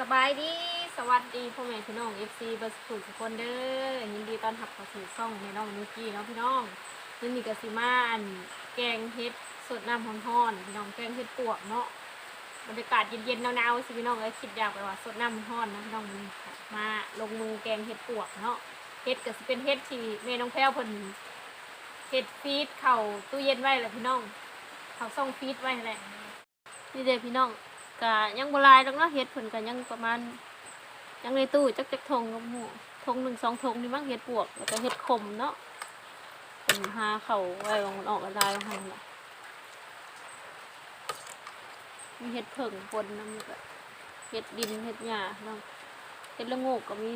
สบายดีสวัสดีพ่อแม่พี่น้อง FC เบอร์สุทุกคนเด้อยินดีต้อนรับเข้าสู่ช่องแม่น้องนุกกี้เนาะพี่น้องนี่มีกะสิมาอันแกงเฮ็ดสดน้ำฮ้อนๆพี่น้องแกงเฮ็ดปวกเนาะบรรยากาศเย็นๆหนาวๆสิพี่น้องเอ้ยคิดอยากไปว่าสดน้ำฮ้อนนะพี่น้องมาลงมือแกงเฮ็ดปวกเนาะเฮ็ดก็สิเป็นเฮ็ดที่แม่น้องแพ้วเพิ่นเฮ็ดฟีดเข้าตู้เย็นไว้แหละพี่น้องเข่าส่งฟีดไว้แหละนี่เด้พี่น้อง ก็ยังบลายดอกเนาะเฮ็ดเพิ่นก็ยังประมาณ ยังในตู้จักจักทงกับหมูทงหนึ่งสองทงนี่มั้งเฮ็ดปวกแล้วก็เฮ็ดคมเนาะเพิ่นหาเข้าไว้วางมันออกกระดายของหันล่ะมีเฮ็ดเพิ่งปนน้ำก็เฮ็ดดินเฮ็ดหญ้าเนาะเฮ็ดละโงกก็มี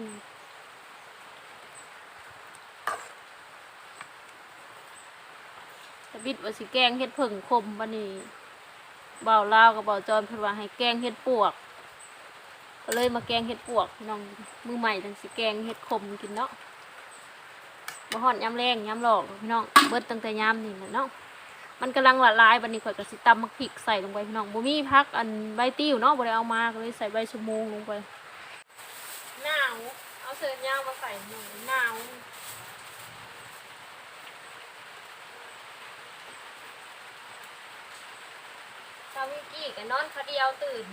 ตะบิดว่าสิแกงเฮ็ดเพิ่งคมบัดนี้ เบาเล่ากับเบาจอนเพิ่นว่าให้แกงเห็ดปวก ก็เลยมาแกงเห็ดปวกพี่น้องมือใหม่จังสิแกงเห็ดขมกินเนาะบ่ฮอดยามแรงยามหลอกพี่น้องเบิดตั้งแต่ยามนี่แหละเนาะมันกำลังละลายบัดนี้ข่อยก็สิตำมักพริกใส่ลงไปพี่น้องบ่มีพักอันใบติ้วเนาะบ่ได้เอามาก็เลยใส่ใบชะมงลงไปหนาวเอาเสื้อยาวมาใส่หน่อยหนาวาวิกกี้ก็นอนเขาเดียวตื่น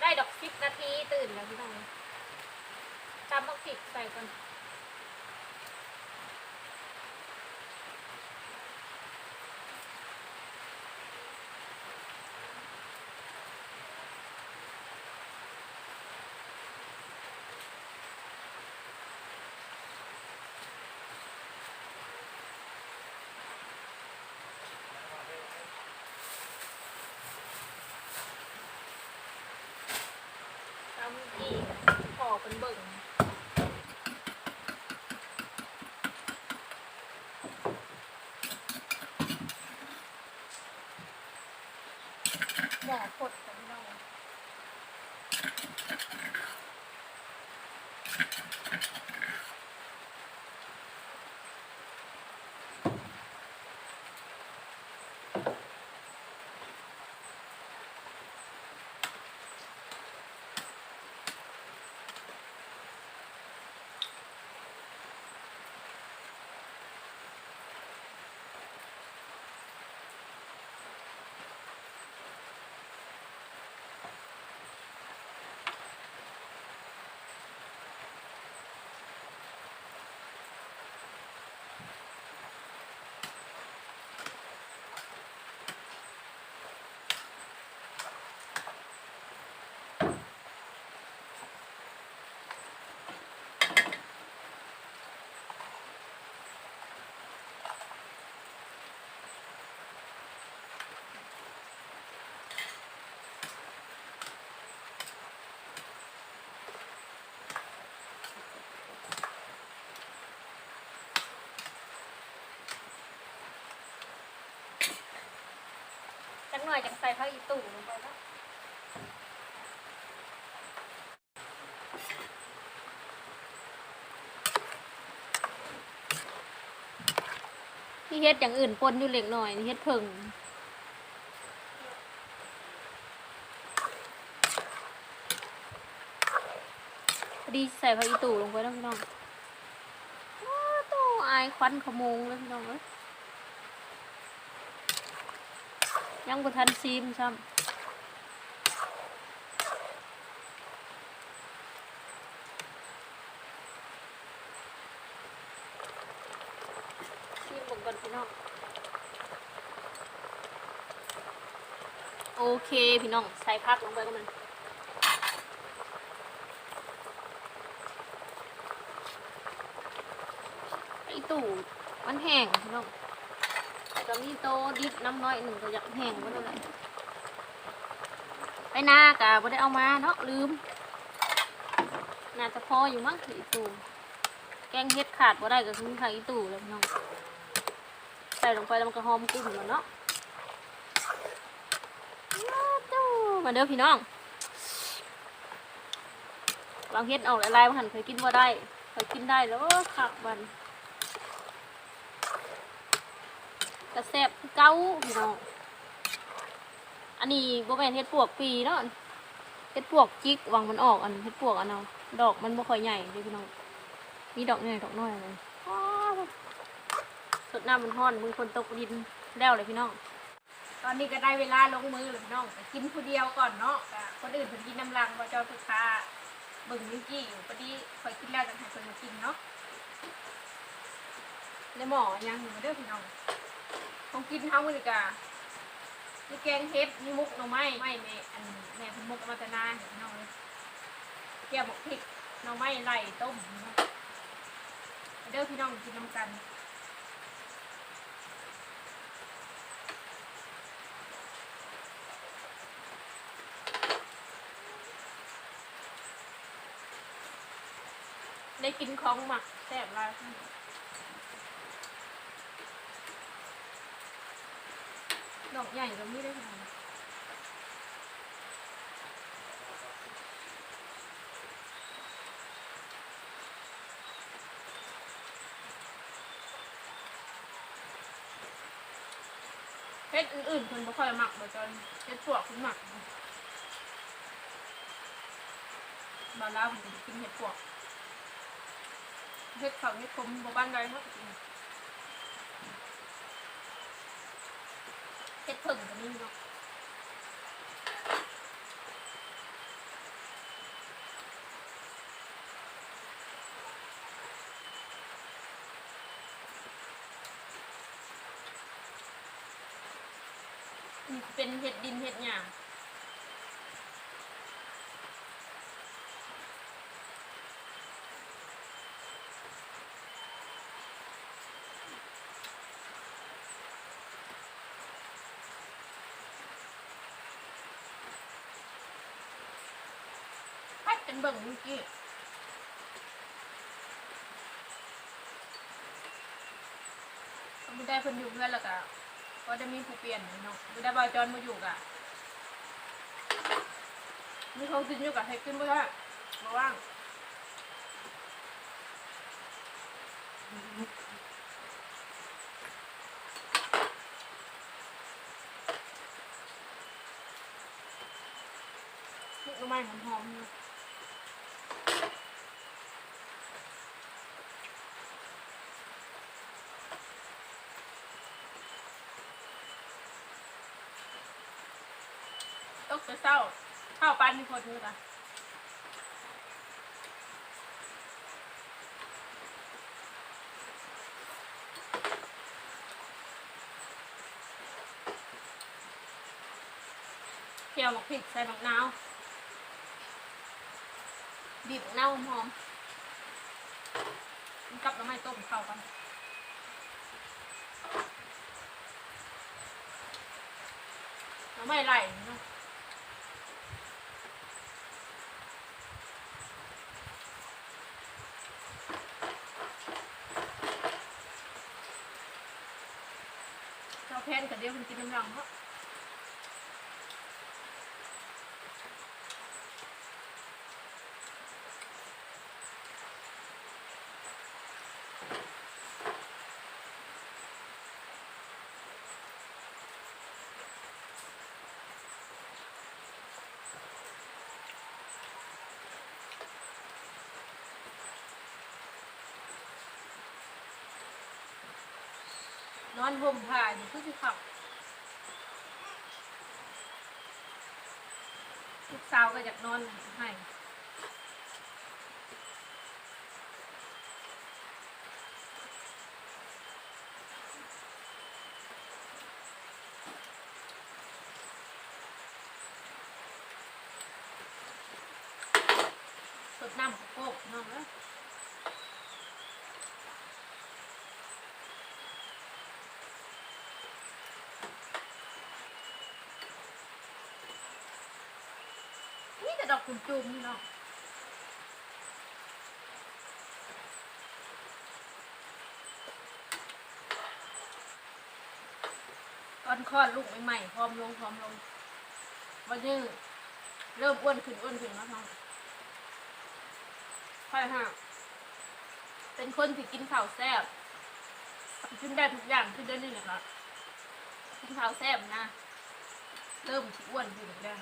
ได้ดอกสิบนาทีตื่นแล้วพี่น้องจำบักผิดใส่ก่อน ที่พอเป็นเบิ่งหมอกดกันพี่น้ หน่อยจังใส่ผ้าอีตู่ลงไปเนาะนี่เฮ็ดอย่างอื่นปนอยู่เล็กหน่อยนี่เฮ็ดเพิ่งดีใส่ผ้าอีตู่ลงไปแล้วพี่น้องว้ตู้อายควันขโมงเลยพี่น้องเอ้ย ยังบ่ทันซีมซ้ำซีมเบิ่งก่อนพี่น้อง โอเคพี่น้อง ใส่ผักลงไปก็มันไอตู่มันแห้งพี่น้อง ก็มีโตดิบน้ำน้อยหนึ่งก็อยากแห้งไว้แล้วแหละไปนากะบ่ได้เอามาเนาะลืม น่าจะพออยู่มั้งอีตู่แกงเฮ็ดขาดบ่ได้ก็คือทางอีตู่แล้วน้องใส่ลงไปแล้วมันก็หอมกลุ่นแล้วเนาะว้าตู้มาเด้อพี่น้องลองเฮ็ดออกหลายๆวันเคยกินบ่ได้เคยกินได้แล้วขักบัน กระแซบคือเก้าพี่น้องอันนี้บ่แม่นเฮ็ดปวกปีเนาะเฮ็ดปวกจิกวางมันออกอันเฮ็ดปวกอันเอาดอกมันบ่ค่อยใหญ่เด้พี่น้องมีดอกใหญ่ดอกน้อยอะไรว้าวสดน้ำมันห้อนมือคนตกดินแล้วเลยพี่น้องตอนนี้ก็ได้เวลาลงมือเลยพี่น้องแต่กินผู้เดียวก่อนเนาะแต่คนอื่นเพิ่นกินน้ำลังบ่เจ้าลูกค้าเบิ่งนิกกี้อยู่พอดีคอยกินแล้วจังให้เพิ่นมากินเนาะในหม้อยังอยู่เด้อพี่น้อง ของกินเฮามื้อนี้ก็มีแกงเห็ดมีมุกหน่อไม้ไม้แม่อันแม่เพิ่นมุกอมาแตนาให้พี่น้องเลยแก้วบอกพริกหน่อไม้ไล่ต้มเด้อพี่น้องกินน้ำกันได้กินของหมักแซ่บหลา ดอกใหญ่ก็มีได้ค่ะเฮ็ดอื่นๆคนบ่ค่อยหมักบ่จนเฮ็ดพวกคุณหมักบาลาวผมกินเฮ็ดพวกเฮ็ดเขาเฮ็ดคมบ่บ้านใดเนาะ เฮ็ดเพิ่งก็มีเนาะเป็นเห็ดดินเห็ดหยาง นเบิ่งเมื่อกี้ไม่ได้เพิ่นอยู่เพื่อนแล้วก็ก็จะมีผู้เปลี่ยนเนาะไม่ได้บาจอนมาอยู่กะมีเขากินอยู่กับให้กินบ่ได้บ่ว่างลูกน้ำมันหอมๆอยู่ ตกแต่เศร้าข้าวปั้นมีคนนึงอะเคี่ยวหมกพริกใส่หมกนาวบีบเน่าหอมกับน้ำมันต้มเข้ากันน้ำมันไหลเนาะ เดียวมันกินน้ำรังเนาะ นอนห่มผ้าอยู่คือสิขับลูกสาวก็อยากนอนให้สดน้ำโป๊กน้องเอ้ ยนี่แต่ดอกจุ่มๆเนาะตอนคลอดลูกใหม่ๆพร้อมลงพร้อมลงวันนี้เริ่มอ้วนขึ้นอ้วนขึ้นแล้วท้องค่อยฮะเป็นคนที่กินข้าวแซ่บกินได้ทุกอย่างขึ้นได้นี่แหละครับกินข้าวแซ่บนะ เริ่มอ้วนขึ้นแล้ว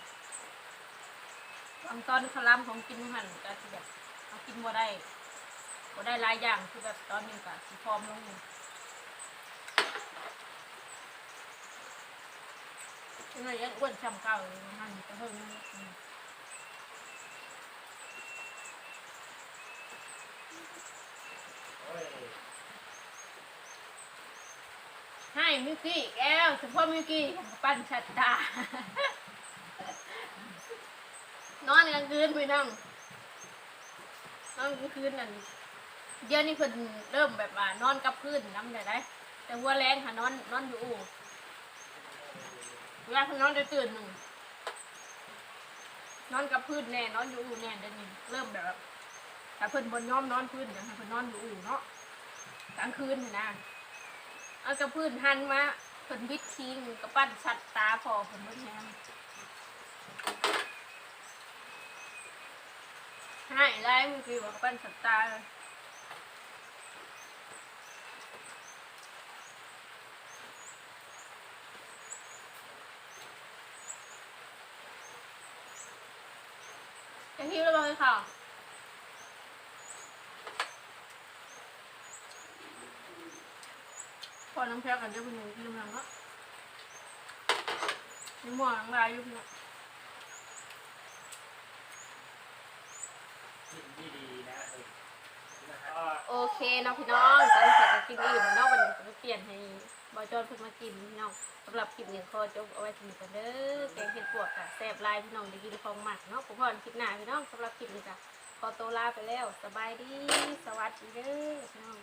บางตอนคลามของกินหันก็สิแบบเอากินบ่ได้บ่ได้หลายอย่างคือแบบตอนนี้ก็สิพร้อมลงอยู่ยังไงยังอ้วนช้ำเก่าอยู่หันก็เพิ่งนั่นแหละอืมโอ้ยให้มิวกี้แก้วเฉพาะมิวกี้ปั้นชัดตา นอนกลางคืนไปนั่งนอนกลางคืนนั่นเดี๋ยวนี้เพิ่นเริ่มแบบว่านอนกับพื้นน้ำได้ได้ แต่หัวแรงค่ะนอนนอนอยู่อู่เวลาเพิ่นนอนได้ตื่นหนึ่งนอนกับพื้นแน่นอนอยู่อู่แน่เดี๋ยวนี้เริ่มแบบแต่เพิ่นบนย้อมนอนพื้นอย่างเพิ่นนอนอยู่อู่เนาะกลางคืนนี่นะเอากระพื้นหันมาเพิ่นบิดทิ้งกระปั้นชัดตาพอเพิ่นเบิ่งแฮม ให้ไล่มันคือว่าปั้นชัดตาเลยจะหิวแล้วบ่เลยค่ะพอน้ำแข็งกันเดี๋ยวคุณยังกินน้ำก็ยังหม้อน้ำลายยู่พี่น้อง กินที่ดีนะเออนะครับ โอเคเนาะพี่น้องตอนนี้จะกินอิ่เนาะวันนี้จะเปลี่ยนให้บอจอนเพิ่งมากินพี่น้องสำหรับคลิปนี้ขอจบเอาไว้ทีนี่กันเด้อแกงเห็ดปวกกะแซ่บลายพี่น้องได้กินของหมักเนาะผมพรคลิปหน้าพี่น้องสำหรับคลิปนี้จ้ะขอตัวลาไปแล้วสบายดีสวัสดีเด้อพี่น้อง